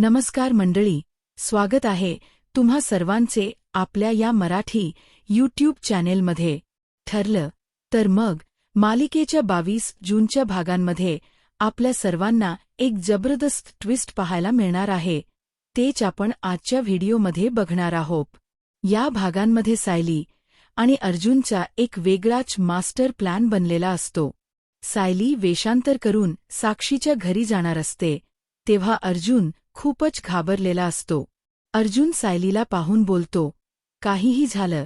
नमस्कार मंडळी स्वागत आहे तुम्हा सर्वांचे आपल्या या मराठी यूट्यूब चॅनेलमध्ये. ठरलं तर मग मालिकेच्या बावीस जूनच्या भागांमध्ये आपल्या सर्वांना एक जबरदस्त ट्विस्ट पाहायला मिळणार आहे. तेच आपण आजच्या व्हिडिओमध्ये बघणार आहोत. या भागांमध्ये सायली आणि अर्जुनचा एक वेगळाच मास्टर प्लॅन बनलेला असतो. सायली वेषांतर करून साक्षीच्या घरी जाणार असते. तेव्हा अर्जुन खूपच घाबरलेला असतो. अर्जुन सायलीला पाहून बोलतो काहीही झालं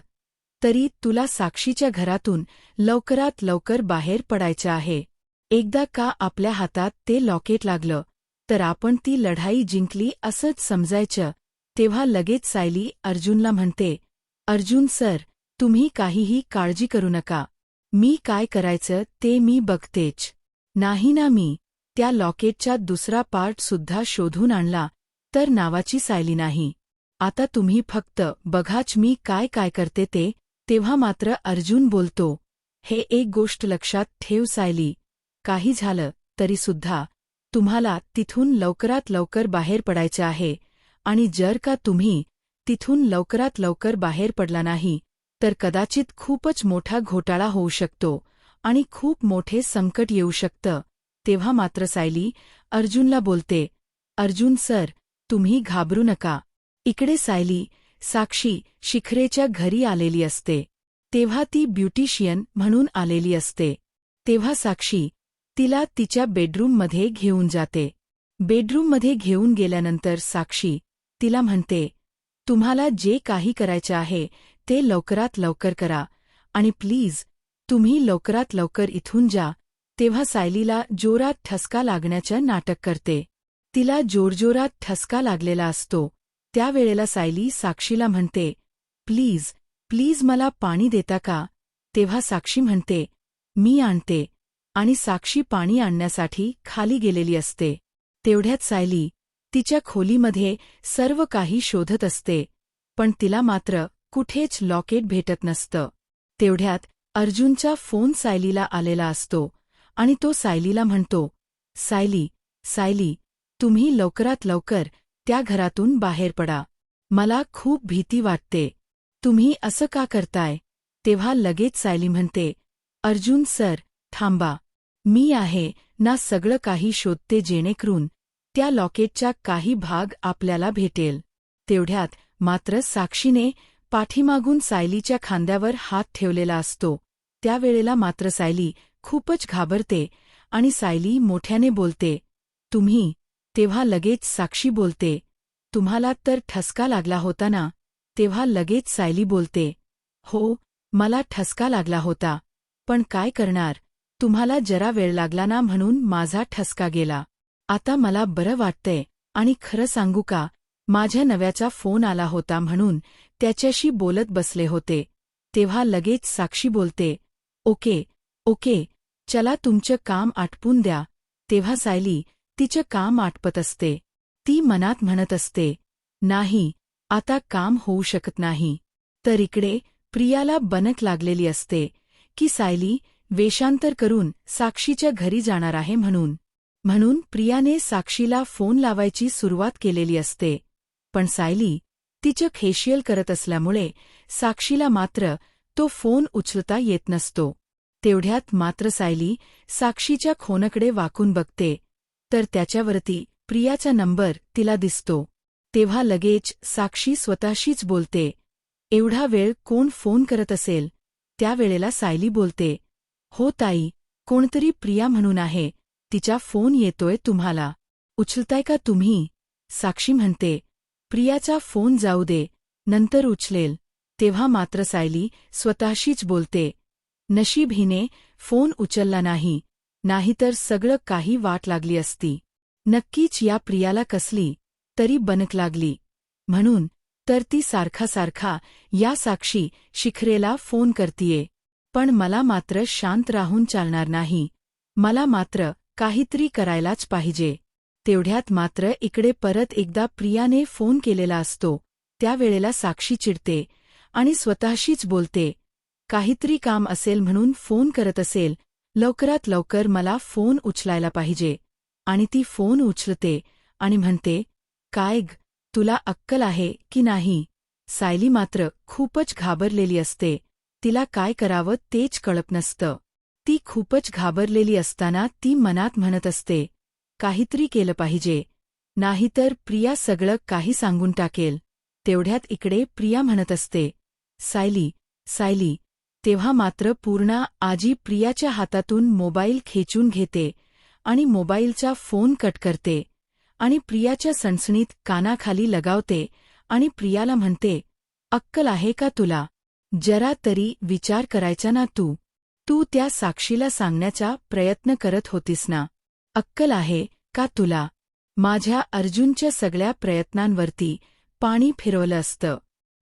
तरी तुला साक्षीच्या घरातून लवकरात लवकर बाहेर पडायचं आहे. एकदा का आपल्या हातात ते लॉकेट लागलं तर आपण ती लढाई जिंकली असंच समजायचं. तेव्हा लगेच सायली अर्जुनला म्हणते अर्जुन सर तुम्ही काहीही काळजी करू नका. मी काय करायचं ते मी बघतेच. नाही ना मी त्या लॉकेटचा दुसरा पार्ट सुद्धा शोधून आणला तर नावाची सायली नाही. आता तुम्ही फक्त बघाच मी काय काय करते ते तेव्हा मात्र अर्जुन बोलतो हे एक गोष्ट लक्षात ठेव सायली. काही झालं तरी सुद्धा तुम्हाला तिथून लवकरात लवकर बाहेर पडायचं आहे आणि जर का तुम्ही तिथून लवकरात लवकर बाहेर पडला नाही तर कदाचित खूपच मोठा घोटाळा होऊ शकतो आणि खूप मोठे संकट येऊ शकतं. तेव्हा मात्र सायली अर्जुनला बोलते अर्जुन सर तुम्ही घाबरू नका. इकडे सायली साक्षी शिखरेच्या घरी आलेली असते. तेव्हा ती ब्युटिशियन म्हणून आलेली असते. तेव्हा साक्षी तिला तिच्या बेडरूममध्ये घेऊन जाते. बेडरूममध्ये घेऊन गेल्यानंतर साक्षी तिला म्हणते तुम्हाला जे काही करायचं आहे ते लवकरात लवकर करा. आणि प्लीज तुम्ही लवकरात लवकर इथून जा. तेव्हा सायलीला जोरात ठसका लागण्याचं नाटक करते. तिला जोरजोरात ठसका लागलेला असतो. त्यावेळेला सायली साक्षीला म्हणते प्लीज प्लीज मला पाणी देता का? तेव्हा साक्षी म्हणते मी आणते. आणि साक्षी पाणी आणण्यासाठी खाली गेलेली असते. तेवढ्यात सायली तिच्या खोलीमध्ये सर्व काही शोधत असते पण तिला मात्र कुठेच लॉकेट भेटत नसतं. तेवढ्यात अर्जुनचा फोन सायलीला आलेला असतो. आणि तो सायलीला म्हणतो सायली सायली तुम्ही लवकरात लवकर त्या घरातून बाहेर पडा. मला खूप भीती वाटते. तुम्ही असं का करताय? तेव्हा लगेच सायली म्हणते अर्जुन सर थांबा. मी आहे ना सगळं काही शोधते जेणेकरून त्या लॉकेटचा काही भाग आपल्याला भेटेल. तेवढ्यात मात्र साक्षीने पाठीमागून सायलीच्या खांद्यावर हात ठेवलेला असतो. त्यावेळेला मात्र सायली खूपच घाबरते आणि सायली मोठ्याने बोलते तुम्ही तेव्हा लगेच साक्षी बोलते तुम्हाला तर ठसका लागला होता ना तेव्हा लगेच सायली बोलते हो मला ठसका लागला होता पण काय करणार तुम्हाला जरा वेळ लागला ना म्हणून माझा ठसका गेला. आता मला बरं वाटतंय आणि खरं सांगू का माझ्या नव्याचा फोन आला होता म्हणून त्याच्याशी बोलत बसले होते. तेव्हा लगेच साक्षी बोलते ओके ओके चला तुमचं काम आटपून द्या. तेव्हा सायली तिचं काम आटपत असते. ती मनात म्हणत असते नाही आता काम होऊ शकत नाही. तर इकडे प्रियाला बनक लागलेली असते की सायली वेषांतर करून साक्षीच्या घरी जाणार आहे म्हणून. म्हणून प्रियाने साक्षीला फोन लावायची सुरुवात केलेली असते. पण सायली तिचं खेशियल करत असल्यामुळे साक्षीला मात्र तो फोन उचलता येत नसतो. तेवढ्यात मात्र सायली साक्षीच्या खोनकडे वाकून बघते. तर त्याच्यावरती प्रियाचा नंबर तिला दिसतो. तेव्हा लगेच साक्षी स्वतःशीच बोलते. एवढा वेळ कोण फोन करत असेल? त्यावेळेला सायली बोलते. हो ताई कोणतरी प्रिया म्हणून आहे. तिचा फोन येतोय तुम्हाला. उचलताय का तुम्ही? साक्षी म्हणते. प्रियाचा फोन जाऊ दे. नंतर उचलेल. तेव्हा मात्र सायली स्वतःशीच बोलते. नशीब हिने फोन उचलला नाही नाहीतर सगळं काही वाट लागली असती. नक्कीच या प्रियाला कसली तरी बनक लागली. म्हणून तर ती सारखा सारखा या साक्षी शिखरेला फोन करतीये. पण मला मात्र शांत राहून चालणार नाही. मला मात्र काहीतरी करायलाच पाहिजे. तेवढ्यात मात्र इकडे परत एकदा प्रियाने फोन केलेला असतो. त्यावेळेला साक्षी चिडते आणि स्वतःशीच बोलते. काहीतरी काम असेल म्हणून फोन करत असेल लवकरात लवकर मला फोन उचलायला पाहिजे. आणि ती फोन उचलते आणि म्हणते काय ग तुला अक्कल आहे की नाही? सायली मात्र खूपच घाबरलेली असते. तिला काय करावं तेच कळप नसतं. ती खूपच घाबरलेली असताना ती मनात म्हणत असते काहीतरी केलं पाहिजे. नाहीतर प्रिया सगळं काही सांगून टाकेल. तेवढ्यात इकडे प्रिया म्हणत असते सायली सायली तेव्हा मात्र पूर्णा आजी प्रियाच्या हातातून मोबाईल खेचून घेते आणि मोबाईलचा फोन कट करते आणि प्रियाच्या सणसणीत कानाखाली लगावते आणि प्रियाला म्हणते अक्कल आहे का तुला? जरा तरी विचार करायचा ना तू. तू त्या साक्षीला सांगण्याचा प्रयत्न करत होतीस ना. अक्कल आहे का तुला? माझ्या अर्जुनच्या सगळ्या प्रयत्नांवरती पाणी फिरवलं असतं.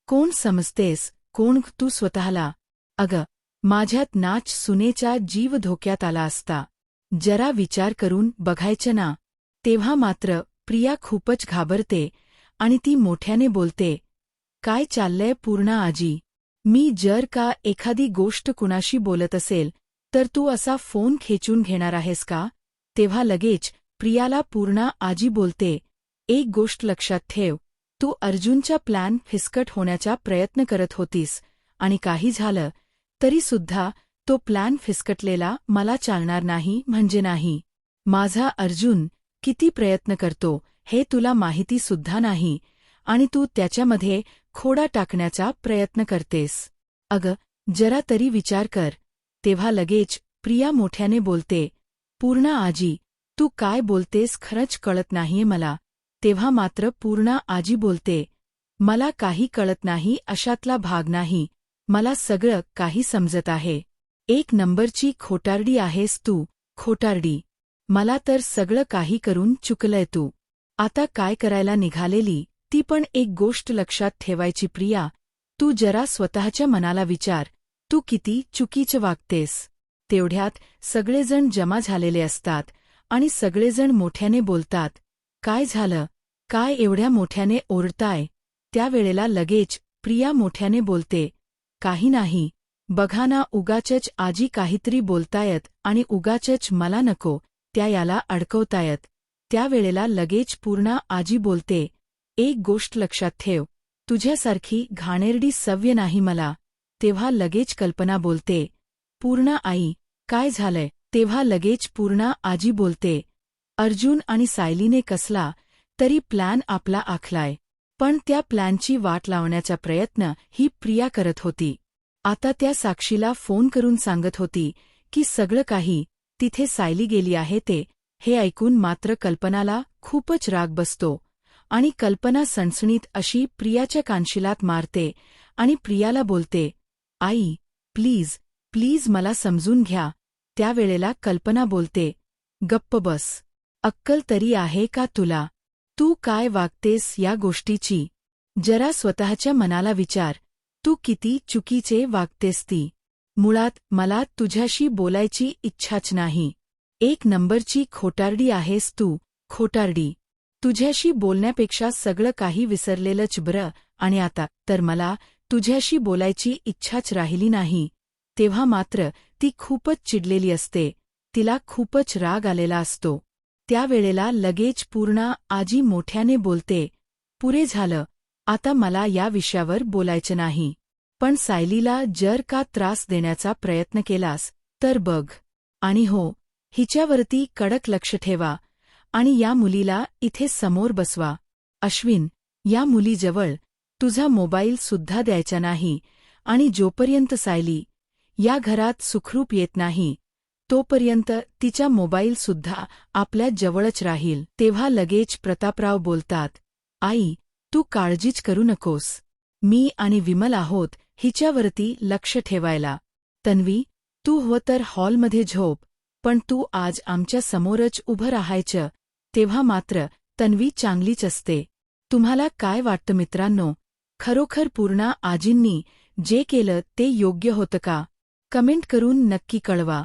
कोण समजतेस? कोण तू स्वतःला? अग माझ्यात नाच सुनेचा जीव धोक्यात आला असता. जरा विचार करून बघायचं ना. तेव्हा मात्र प्रिया खूपच घाबरते आणि ती मोठ्याने बोलते काय चाललंय पूर्णा आजी? मी जर का एखादी गोष्ट कुणाशी बोलत असेल तर तू असा फोन खेचून घेणार आहेस का? तेव्हा लगेच प्रियाला पूर्णा आजी बोलते एक गोष्ट लक्षात ठेव. तू अर्जुनच्या प्लॅन फिसकट होण्याचा प्रयत्न करत होतीस आणि काही झालं तरीसुद्धा तो प्लॅन फिसकटलेला मला चालणार नाही म्हणजे नाही. माझा अर्जुन किती प्रयत्न करतो हे तुला माहिती सुद्धा नाही आणि तू त्याच्यामध्ये खोडा टाकण्याचा प्रयत्न करतेस. अग जरा तरी विचार कर. तेव्हा लगेच प्रिया मोठ्याने बोलते पूर्णा आजी तू काय बोलतेस खरंच कळत नाहीये मला. तेव्हा मात्र पूर्णा आजी बोलते मला काही कळत नाही अशातला भाग नाही. मला सगळं काही समजत आहे. एक नंबरची खोटारडी आहेस तू खोटारडी. मला तर सगळं काही करून चुकलंय तू. आता काय करायला निघालेली ती पण एक गोष्ट लक्षात ठेवायची प्रिया. तू जरा स्वतःच्या मनाला विचार तू किती चुकीचं वागतेस. तेवढ्यात सगळेजण जमा झालेले असतात आणि सगळेजण मोठ्याने बोलतात काय झालं? काय एवढ्या मोठ्याने ओरडताय? त्यावेळेला लगेच प्रिया मोठ्याने बोलते काही नाही. बघा ना उगाचच आजी काहीतरी बोलतायत आणि उगाचच मला नको त्या याला अडकवतायत. त्यावेळेला लगेच पूर्णा आजी बोलते एक गोष्ट लक्षात ठेव तुझ्यासारखी घाणेरडी सव्य नाही मला. तेव्हा लगेच कल्पना बोलते पूर्णा आई काय झालंय? तेव्हा लगेच पूर्णा आजी बोलते अर्जुन आणि सायलीने कसला तरी प्लॅन आपला आखलाय. पण त्या प्लॅनची वाट लावण्याचा प्रयत्न ही प्रिया करत होती. आता त्या साक्षीला फोन करून सांगत होती की सगळं काही तिथे सायली गेली आहे ते हे ऐकून मात्र कल्पनाला खूपच राग बसतो आणि कल्पना सणसणीत अशी प्रियाच्या कानशिलात मारते आणि प्रियाला बोलते आई प्लीज प्लीज मला समजून घ्या. त्यावेळेला कल्पना बोलते गप्प बस अक्कल तरी आहे का तुला? तू काय वागतेस या गोष्टीची? जरा स्वतःच्या मनाला विचार. तू किती चुकीचे वागतेस ती. मुळात मला तुझ्याशी बोलायची इच्छाच नाही. एक नंबरची खोटारडी आहेस तू खोटारडी. तुझ्याशी बोलण्यापेक्षा सगळं काही विसरलेलंच बरं आणि आता तर मला तुझ्याशी बोलायची इच्छाच राहिली नाही. तेव्हा मात्र ती खूपच चिडलेली असते. तिला खूपच राग आलेला असतो. त्यावेळेला लगेच पूर्णा आजी मोठ्याने बोलते पुरे झालं आता मला या विषयावर बोलायचं नाही. पण सायलीला जर का त्रास देण्याचा प्रयत्न केलास तर बघ. आणि हो हिच्यावरती कडक लक्ष ठेवा. आणि या मुलीला इथे समोर बसवा. अश्विन या मुलीजवळ तुझा मोबाईल सुद्धा द्यायचा नाही. आणि जोपर्यंत सायली या घरात सुखरूप येत नाही तोपर्यंत तिचा मोबाईल सुद्धा आपल्या जवळच राहील. तेव्हा लगेच प्रतापराव बोलतात आई तू काळजीच करू नकोस. मी आणि विमल आहोत हिच्यावरती लक्ष ठेवायला. तन्वी तू हो तर हॉलमध्ये झोप पण तू आज आमच्या समोरच उभं राहायचं. तेव्हा मात्र तन्वी चांगलीच असते. तुम्हाला काय वाटतं मित्रांनो? खरोखर पूर्णा आजींनी जे केलं ते योग्य होतं का? कमेंट करून नक्की कळवा.